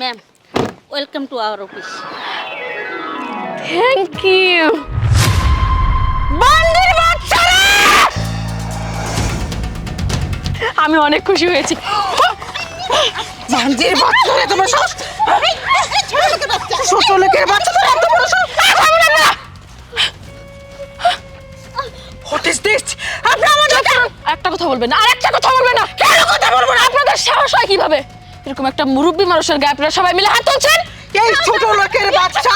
Ma'am welcome to our office thank you আমি অনেক খুশি হয়েছি। বান্দির বাচ্চা রে তোমার সাহস ছোট লোকের বাচ্চা তোর এত বড় সাহস হোয়াট ইজ দিস আপনি আমাদের একটা কথা বলবেন আর একটা কথা বলবেন না। কেন কথা বলব না? আপনাদের সাহস হয় কীভাবে? এরকম একটা মুরব্বী মানুষের গায়ে আপনারা সবাই মিলে হাত তুলছেন? এই ছোট লোকের বাচ্চা!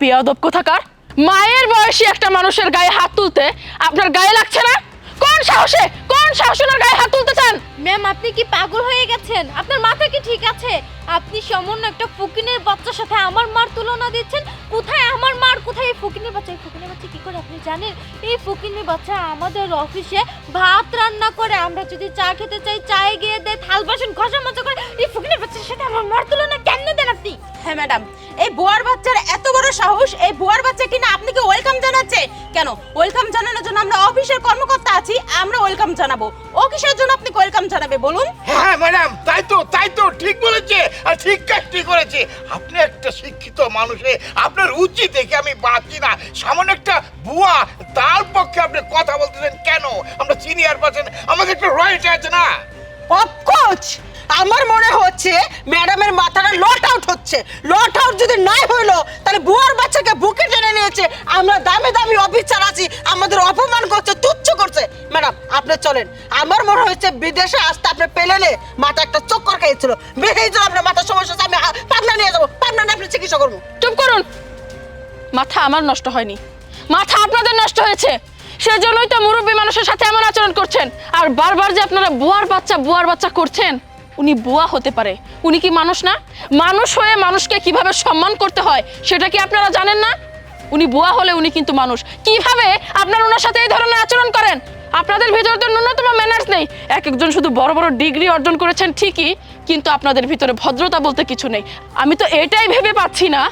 বেয়াদব কোথাকার? মায়ের বয়সী একটা মানুষের গায়ে হাত তুলতে আপনার গায়ে লাগছে না? কোন সাহসে কোন সাহসে ওনার গায়ে হাত তুলতে চান? ম্যাম, আপনি কি পাগল হয়ে গেছেন? আপনার মাথা কি ঠিক আছে? আপনি সামান্য একটা ফকিনের বাচ্চার সাথে আমার মার তুলনা দিচ্ছেন? কোথায় আমার মার? কোথায় এই ফকিনের বাচ্চা? এই ফকিনের বাচ্চা কি করে আপনি জানেন? এই ফকিনের বাচ্চা আমাদের অফিসে ভাত রান্না করে। আমরা যদি চা খেতে চাই, চায়ে গিয়ে দেয়, থাল বাসন ঘষা মজা করে, এই ফকিনের বাচ্চার সাথে আমার মার তুলনা হ্যাঁ ম্যাডাম এই বুয়ার বাচ্চার এত বড় সাহস এই বুয়ার বাচ্চা কিনা আপনাকে ওয়েলকাম জানাচ্ছে? কেন? ওয়েলকাম জানানোর জন্য আমরা অফিসের কর্মকর্তা আছি আমরা ওয়েলকাম জানাব। ও কিসের জন্য আপনি ওয়েলকাম জানাবে বলুন? হ্যাঁ ম্যাডাম তাই তো তাই তো ঠিক বলেছে আর ঠিক কাজটি করেছে। আপনি একটা শিক্ষিত মানুষে আপনার উচিত দেখে আমি বাঁচি না। সামান্য একটা বুয়া তার পক্ষে আপনি কথা বলতেছেন কেন? আমরা সিনিয়র পার্সন আমাদের একটা রয়্যালটি আছে না? অফকোর্স আমার মনে হচ্ছে ম্যাডামের মাথাটা লট আউট হচ্ছে। লট আউট যদি নাই হইল, তাহলে বুয়ার বাচ্চাকে বুকে টেনে নিয়েছে। আমরা দামি দামি অফিসার আছি, আমাদের অপমান করছে, তুচ্ছ করছে। ম্যাডাম, আপনি চলেন। আমার মনে হচ্ছে বিদেশে আসতে আপনি পেলেনে মাথা একটা চক্কর খেয়েছিল। বেরিয়ে যাও আপনার মাথার সমস্যা আমি পাবনা নিয়ে যাব। পাবনা নিয়ে আপনি চিকিৎসা করব। চুপ করুন। মাথা আমার নষ্ট হয়নি। মাথা আপনাদের নষ্ট হয়েছে। সেজন্যই তো মুরব্বী মানুষের সাথে এমন আচরণ করছেন। আর বারবার যে আপনারা বুয়ার বাচ্চা বুয়ার বাচ্চা করছেন। উনি বুয়া হতে পারে। উনি কি মানুষ না? মানুষ হয়ে মানুষকে কীভাবে সম্মান করতে হয়, সেটা কি আপনারা জানেন না? উনি বুয়া হলে উনি কিন্তু মানুষ। কীভাবে আপনার ওনার সাথে এই ধরনের আচরণ করেন? আপনাদের ভিতরে তো ন্যূনতম ম্যানার্স নেই। এক একজন শুধু বড় বড় ডিগ্রি অর্জন করেছেন ঠিকই কিন্তু আপনাদের ভিতরে ভদ্রতা বলতে কিছু নেই। আমি তো এটাই ভেবে পাচ্ছি না,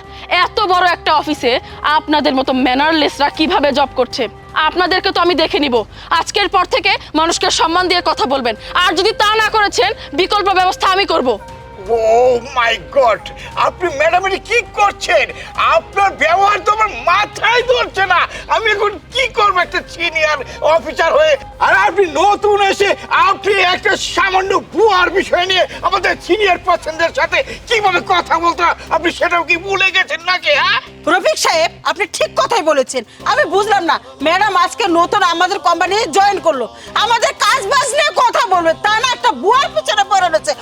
এত বড় একটা অফিসে আপনাদের মতো ম্যানারলেসরা কীভাবে জব করছে। আপনাদেরকে তো আমি দেখে নিব। আজকের পর থেকে মানুষকে সম্মান দিয়ে কথা বলবেন। আর যদি তা না করেছেন, বিকল্প ব্যবস্থা আমি করব। ও মাই গড আপনি ম্যাডাম এটা কি করছেন? আপনার ব্যবহার তো আমার মাথায় ধরছে না। আমি এখন কি করব একটা সিনিয়র অফিসার হয়ে? আর আপনি নতুন এসে আপনি একটা সামান্য বুয়ার বিষয় নিয়ে আমাদের সিনিয়র পার্সনদের সাথে কীভাবে কথা বলতে আপনি সেটাও কি ভুলে গেছেন নাকি হ্যাঁ? রফিক সাহেব, আপনি ঠিক কথাই বলেছেন। আমি বুঝলাম না ম্যাডাম আজকে নতুন আমাদের কোম্পানি জয়েন করল। আমাদের কাজ বাজ নিয়ে কথা বলবে, তা না একটা বুয়ার পিছনে পড়ে রয়েছে।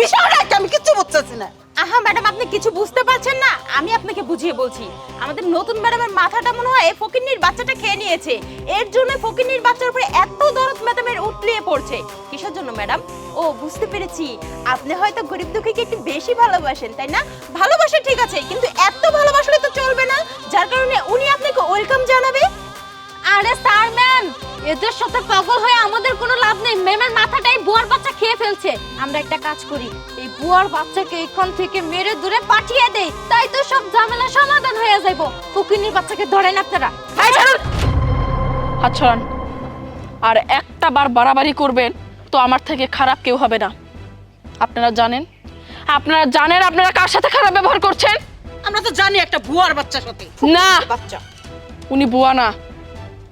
বিষয়টা আমি কিচ্ছু বুঝতেছি না। আহা, ম্যাডাম, আপনি কিছু বুঝতে পারছেন না। আমি আপনাকে বুঝিয়ে বলছি। আমাদের নতুন ম্যাডামের মাথাটা মনে হয় ফকিন্নির বাচ্চাটা খেয়ে নিয়েছে। এর জন্য ফকিন্নির বাচ্চার উপরে এত দরদ ম্যাডামের উতলিয়ে পড়ছে। কিসের জন্য, ম্যাডাম? ও, বুঝতে পেরেছি। আপনি হয়তো গরিব দুঃখীকে একটু বেশি ভালোবাসেন, তাই না? ভালোবাসা ঠিক আছে, কিন্তু এত ভালোবাসলে তো চলবে না। যার কারণে উনি আপনাকে ওয়েলকাম জানাবে। আরে স্যার ম্যাম এদের সাথে পাগল হয়ে আমাদের কোনো লাভ নেই। ম্যামের মাথাটাই বুয়ার বাচ্চা খেয়ে ফেলছে। আমরা একটা কাজ করি এই বুয়ার বাচ্চাকে এখান থেকে মেরে দূরে পাঠিয়ে দেই। তাই তো সব ঝামেলা সমাধান হয়ে যাইব। ফুকিনির বাচ্চাকে ধরেন আপনারা। হাই ছাড়ুন! হাত ছড়ান আর একটা বার বাড়াবাড়ি করবেন তো আমার থেকে খারাপ কেউ হবে না। আপনারা জানেন? আপনারা জানেন আপনারা কার সাথে খারাপ ব্যবহার করছেন? আমরা তো জানি একটা বুয়ার বাচ্চার সাথে। না! বাচ্চা। উনি বুয়া না।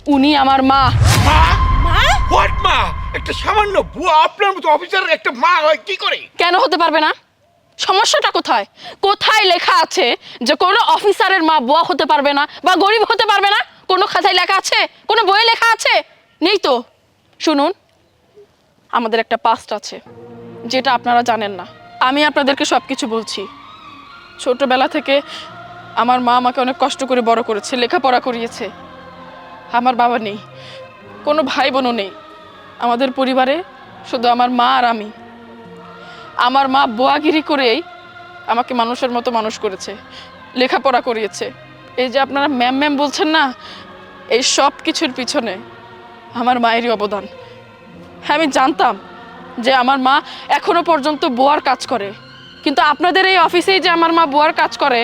উনি আমার মা। মা? হোয়াট মা? একটা সামান্য বুয়া আপনার মতো অফিসারের একটা মা হয় কি করে? কেন হতে পারবে না? সমস্যাটা কোথায়? কোথায় লেখা আছে যে কোনো অফিসারের মা বুয়া হতে পারবে না বা গরিব হতে পারবে না? কোনো খাতায় লেখা আছে? কোনো বইয়ে লেখা আছে? নেই তো। শুনুন আমাদের একটা পাস্ট আছে যেটা আপনারা জানেন না। আমি আপনাদেরকে সব কিছু বলছি। ছোটবেলা থেকে আমার মা আমাকে অনেক কষ্ট করে বড় করেছে লেখাপড়া করিয়েছে। আমার বাবা নেই, কোনো ভাই বোনও নেই। আমাদের পরিবারে শুধু আমার মা আর আমি। আমার মা বোয়াগিরি করেই আমাকে মানুষের মতো মানুষ করেছে, লেখাপড়া করিয়েছে। এই যে আপনারা ম্যাম ম্যাম বলছেন না, এই সব কিছুর পিছনে আমার মায়েরই অবদান। হ্যাঁ আমি জানতাম যে আমার মা এখনও পর্যন্ত বোয়ার কাজ করে। কিন্তু আপনাদের এই অফিসেই যে আমার মা বোয়ার কাজ করে,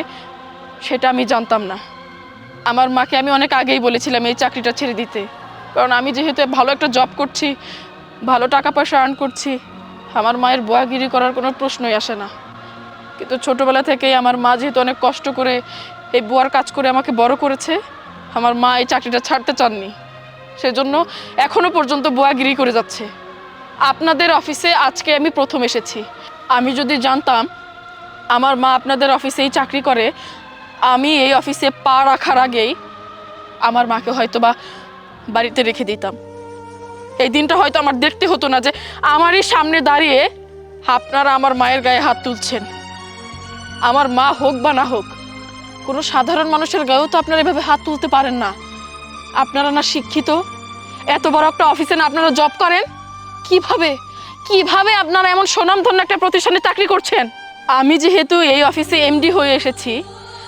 সেটা আমি জানতাম না। আমার মাকে আমি অনেক আগেই বলেছিলাম এই চাকরিটা ছেড়ে দিতে। কারণ আমি যেহেতু ভালো একটা জব করছি, ভালো টাকা পয়সা আর্ন করছি, আমার মায়ের বয়াগিরি করার কোনো প্রশ্নই আসে না। কিন্তু ছোটবেলা থেকেই আমার মা যেহেতু অনেক কষ্ট করে এই বুয়ার কাজ করে আমাকে বড় করেছে, আমার মা এই চাকরিটা ছাড়তে চাননি। সেজন্য এখনও পর্যন্ত বুয়াগিরি করে যাচ্ছে। আপনাদের অফিসে আজকে আমি প্রথম এসেছি। আমি যদি জানতাম, আমার মা আপনাদের অফিসেই চাকরি করে আমি এই অফিসে পা রাখার আগেই আমার মাকে হয়তো বা বাড়িতে রেখে দিতাম। এই দিনটা হয়তো আমার দেখতে হতো না যে আমারই সামনে দাঁড়িয়ে আপনারা আমার মায়ের গায়ে হাত তুলছেন। আমার মা হোক বা না হোক, কোনো সাধারণ মানুষের গায়েও তো আপনারা এভাবে হাত তুলতে পারেন না। আপনারা না শিক্ষিত? এত বড় একটা অফিসে না আপনারা জব করেন? কীভাবে? কীভাবে আপনারা এমন সুনামধন্য একটা প্রতিষ্ঠানে চাকরি করছেন? আমি যেহেতু এই অফিসে এমডি হয়ে এসেছি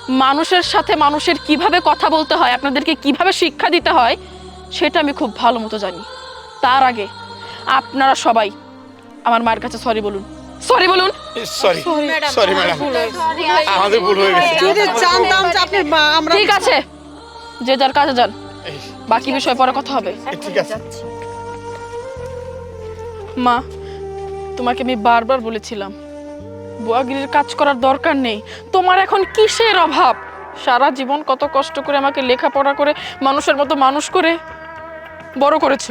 মানুষের সাথে মানুষের কীভাবে কথা বলতে হয় আপনাদেরকে কীভাবে শিক্ষা দিতে হয় সেটা আমি খুব ভালো মতো জানি। তার আগে আপনারা সবাই আমার মায়ের কাছে সরি বলুন। সরি বলুন। সরি সরি ম্যাডাম আমাদের ভুল হয়ে গেছে। যদি জানতাম যে আপনি আমরা ঠিক আছে। যে যার কাজে যান। বাকি বিষয় পরে কথা হবে। ঠিক আছে। মা তোমাকে আমি বারবার বলেছিলাম বুয়াগিরির কাজ করার দরকার নেই। তোমার এখন কিসের অভাব? সারা জীবন কত কষ্ট করে আমাকে লেখাপড়া করে, মানুষের মতো মানুষ করে বড় করেছ।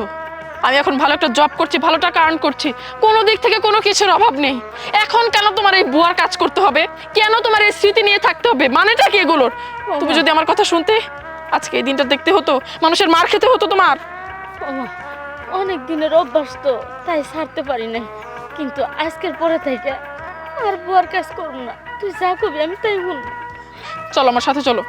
আমি এখন ভালো একটা জব করছি, ভালো টাকা আর্ন করছি। কোনো দিক থেকে কোনো কিছুর অভাব নেই। এখন কেন তোমার এই বুয়ার কাজ করতে হবে? কেন তোমার এই স্মৃতি নিয়ে থাকতে হবে? মানেটা কি এগুলোর? তুমি যদি আমার কথা শুনতে, আজকে এই দিনটা দেখতে হতো, মানুষের মার খেতে হতো তোমার। অনেক দিনের অভ্যাস তো, তাই ছাড়তে পারি নাই। কিন্তু আজকের পরে থেকে আর বুয়ার কাজ করুন না। তুই যা করবি আমি তাই বলব। চলো আমার সাথে চলো।